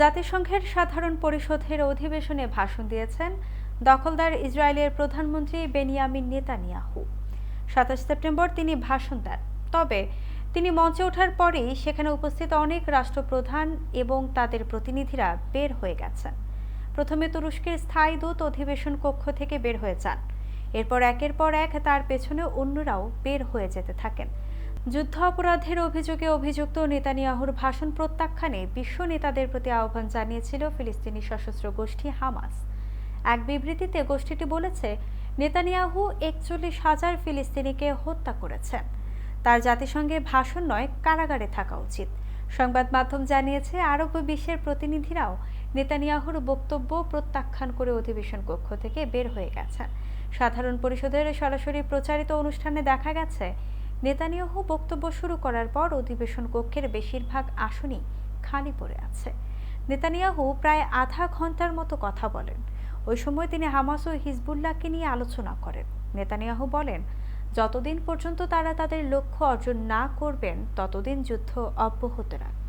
জাতিসংঘের সাধারণ পরিষদের অধিবেশনে ভাষণ দিয়েছেন দখলদার ইসরায়েলের প্রধানমন্ত্রী বেনিয়ামিন নেতানিয়াহু। সাতাশ সেপ্টেম্বর তিনি ভাষণ দেন। তবে তিনি মঞ্চে ওঠার পরেই সেখানে উপস্থিত অনেক রাষ্ট্রপ্রধান এবং তাদের প্রতিনিধিরা বের হয়ে গেছেন। প্রথমে তুরস্কের স্থায়ী দূত অধিবেশন কক্ষ থেকে বের হয়ে যান। এরপর একের পর এক তার পেছনে অন্যরাও বের হয়ে যেতে থাকেন। যুদ্ধ অপরাধের অভিযোগে অভিযুক্ত নেতানিয়াহুর ভাষণ প্রত্যাখ্যানে বিশ্ব নেতাদের প্রতি আহ্বান জানিয়েছিল ফিলিস্তিনি সশস্ত্র গোষ্ঠী হামাস। এক বিবৃতিতে গোষ্ঠীটি বলেছে, নেতানিয়াহু একচল্লিশ হাজার ফিলিস্তিনিকে হত্যা করেছেন তার জাতিসংঘে ভাষণ নয়, কারাগারে থাকা উচিত। সংবাদ মাধ্যম জানিয়েছে, আরব বিশ্বের প্রতিনিধিরাও নেতানিয়াহুর বক্তব্য প্রত্যাখ্যান করে অধিবেশন কক্ষ থেকে বের হয়ে গেছেন। সাধারণ পরিষদের সরাসরি প্রচারিত অনুষ্ঠানে দেখা গেছে নেতানিয়াহু বক্তব্য শুরু করার পর অধিবেশন কক্ষের বেশিরভাগ আসনই খালি পড়ে আছে। নেতানিয়াহু প্রায় আধা ঘণ্টার মতো কথা বলেন। ওই সময় তিনি হামাস ও হিজবুল্লাহকে নিয়ে আলোচনা করেন। নেতানিয়াহু বলেন, যতদিন পর্যন্ত তারা তাদের লক্ষ্য অর্জন না করবেন, ততদিন যুদ্ধ অব্যাহত রাখবে।